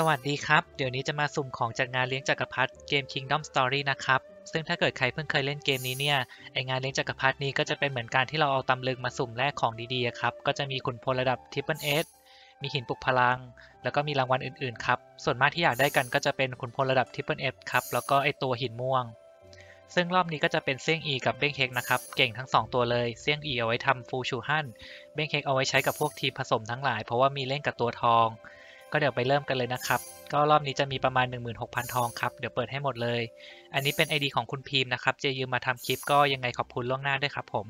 สวัสดีครับ เดี๋ยวนี้จะมาสุ่มของจากงานเลี้ยงจักรพรรดิเกม Kingdom Story นะครับ ซึ่งถ้าเกิดใครเพิ่งเคยเล่นเกมนี้เนี่ย ไองานเลี้ยงจักรพรรดินี้ก็จะเป็นเหมือนการที่เราเอาตำลึงมาสุ่มแลกของดีๆครับ ก็จะมีขุนพลระดับ Triple S มีหินปลุกพลัง แล้วก็มีรางวัลอื่นๆครับ ส่วนมากที่อยากได้กันก็จะเป็นขุนพลระดับ Triple S ครับ แล้วก็ไอตัวหินม่วง ซึ่งรอบนี้ก็จะเป็นเซี่ยงอีกับเบ้งเฮกนะครับ เก่งทั้งสองตัวเลย เซี่ยงอีเอาไว้ทำฟูชูฮั่น เบ้งเฮกเอาไว้ใช้กับพวกทีผสมทั้งหลาย เพราะว่ามีเล่นกับตัวทอง ก็เดี๋ยวไปเริ่มกันเลยนะครับก็รอบนี้จะมีประมาณ 16,000 ทองครับ เดี๋ยวเปิดให้หมดเลย อันนี้เป็น ID ของคุณพีมนะครับเจยืมมาทำคลิปก็ยังไงขอบคุณล่วงหน้าด้วยครับผม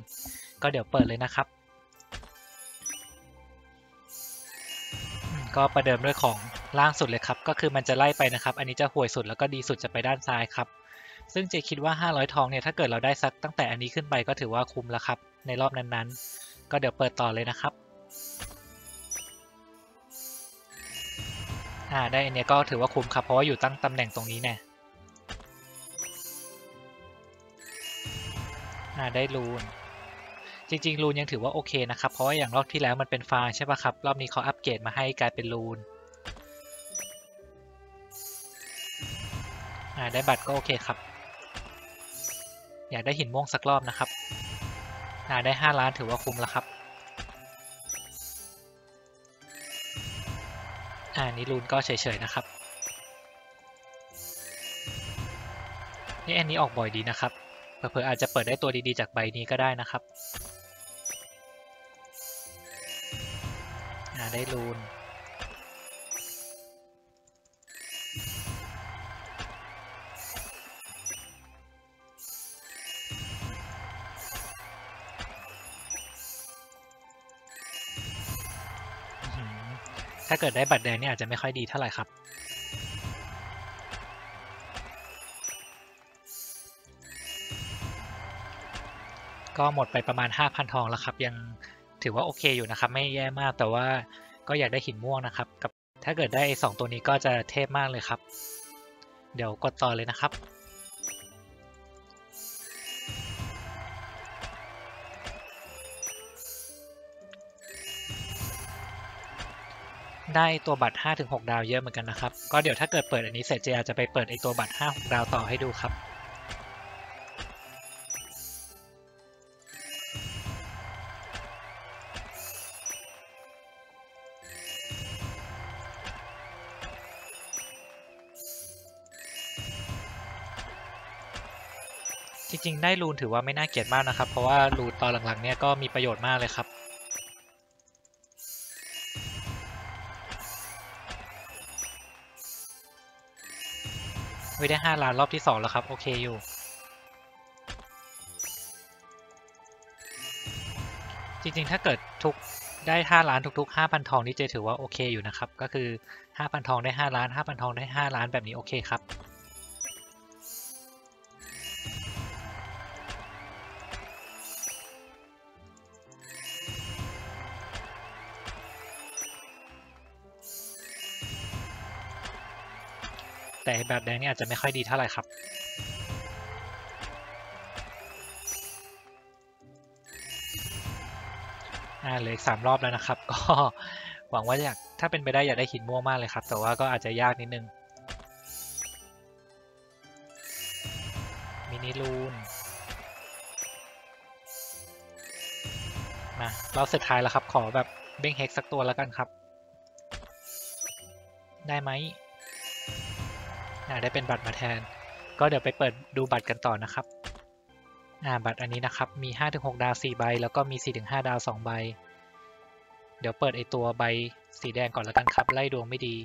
ก็เดี๋ยวเปิดเลยนะครับ ก็ประเดิมด้วยของล่างสุดเลยครับ ก็คือมันจะไล่ไปนะครับ อันนี้จะห่วยสุดแล้วก็ดีสุดจะไปด้านซ้ายครับ ซึ่งเจคิดว่า 500 ทองเนี่ย ถ้าเกิดเราได้สักตั้งแต่อันนี้ขึ้นไปก็ถือว่าคุ้มแล้วครับ ในรอบนั้นๆ ก็เดี๋ยวเปิดต่อเลยนะครับ อ่าได้อันเนี้ยก็ถือว่าคุ้มครับ เพราะว่าอยู่ตั้งตำแหน่งตรงนี้แน่อ่าได้รูน จริงๆรูนยังถือว่าโอเคนะครับ เพราะว่าอย่างรอบที่แล้วมันเป็นฟางใช่ป่ะครับ รอบนี้เขาอัปเกรดมาให้กลายเป็นรูนอ่าได้บัตรก็โอเคครับ อยากได้หินม่วงสักรอบนะครับอ่าได้ 5 ล้านถือว่าคุ้มแล้วครับ อ่านี้รูนก็เฉยๆนะครับ นี่อันนี้ออกบ่อยดีนะครับ เผื่อๆอาจจะเปิดได้ตัวดีๆจากใบนี้ก็ได้นะครับ อ่าได้รูน ถ้าเกิดได้บัตรแดงเนี่ยอาจจะไม่ค่อยดีเท่าไหร่ครับ ก็หมดไปประมาณ 5,000 ทองแล้วครับ ยังถือว่าโอเคอยู่นะครับ ไม่แย่มากแต่ว่าก็อยากได้หินม่วงนะครับ กับถ้าเกิดได้สองตัวนี้ก็จะเทพมากเลยครับ เดี๋ยวกดต่อเลยนะครับ ได้ตัวบัตร 5-6 ดาวเยอะเหมือนกันนะครับ ก็เดี๋ยวถ้าเกิดเปิดอันนี้เสร็จเจอาจจะไปเปิดไอตัวบัตร 5-6 ดาวต่อให้ดูครับ จริงๆ ได้รูนถือว่าไม่น่าเกลียดมากนะครับ เพราะว่ารูนตอนหลังๆเนี่ยก็มีประโยชน์มากเลยครับ ไม่ได้5ล้านรอบที่2แล้วครับ โอเคอยู่ จริงๆ ถ้าเกิดทุกได้5ล้านทุกๆ5,000ทองนี่เจถือว่าโอเคอยู่นะครับ ก็คือ5,000ทองได้5ล้าน5,000ทองได้5ล้านแบบนี้โอเคครับ แต่แบบแดงนี่อาจจะไม่ค่อยดีเท่าไหร่ครับอ่าเหลืออีกสามรอบแล้วนะครับ ก็หวังว่าอยากถ้าเป็นไปได้อยากได้หินม่วงมากเลยครับ แต่ว่าก็อาจจะยากนิดนึงมินิลูนมารอบสุดท้ายแล้วครับ ขอแบบเบ้งเฮกสักตัวแล้วกันครับ ได้ไหม ได้เป็นบัตรมาแทน ก็เดี๋ยวไปเปิดดูบัตรกันต่อนะครับบัตรอันนี้นะครับ มี 5-6 ดาว 4 ใบ แล้วก็มี 4-5 ดาว 2 ใบ เดี๋ยวเปิดไอตัวใบสีแดงก่อนแล้วกันครับ ไล่ดวงไม่ดี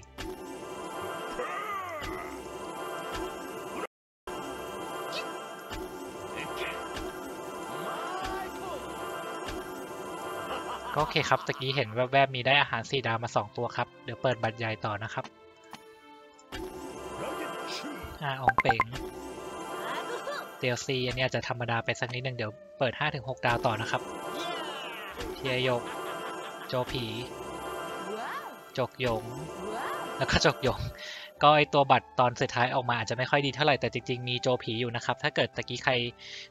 ก็โอเคครับ ตะกี้เห็นแวบๆ มีได้อาหาร 4 ดาวมา 2 ตัวครับ เดี๋ยวเปิดบัตรใหญ่ต่อนะครับ อ่าอองเป๋ง DLC อันนี้อาจจะธรรมดาไปสักนิดนึงเดี๋ยวเปิด 5-6 ดาวต่อนะครับ เทียยก โจผี จกหยง แล้วก็จกหยง ก็ไอตัวบัตรตอนสุดท้ายออกมาอาจจะไม่ค่อยดีเท่าไหร่แต่จริงๆ มีโจผีอยู่นะครับ ถ้าเกิดตะกี้ใคร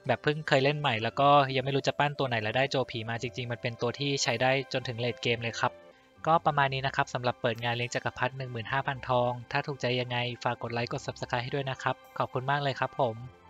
แบบเพิ่งเคยเล่นใหม่ แล้วก็ยังไม่รู้จะปั้นตัวไหนแล้วได้โจผีมาจริง ๆ มันเป็นตัวที่ใช้ได้จนถึงเลดเกมเลยครับ ก็ประมาณนี้นะครับสำหรับเปิดงานเลี้ยงจักรพรรดิ15,000 ทอง ถ้าถูกใจยังไงฝากกดไลค์กด Subscribe ให้ด้วยนะครับ ขอบคุณมากเลยครับผม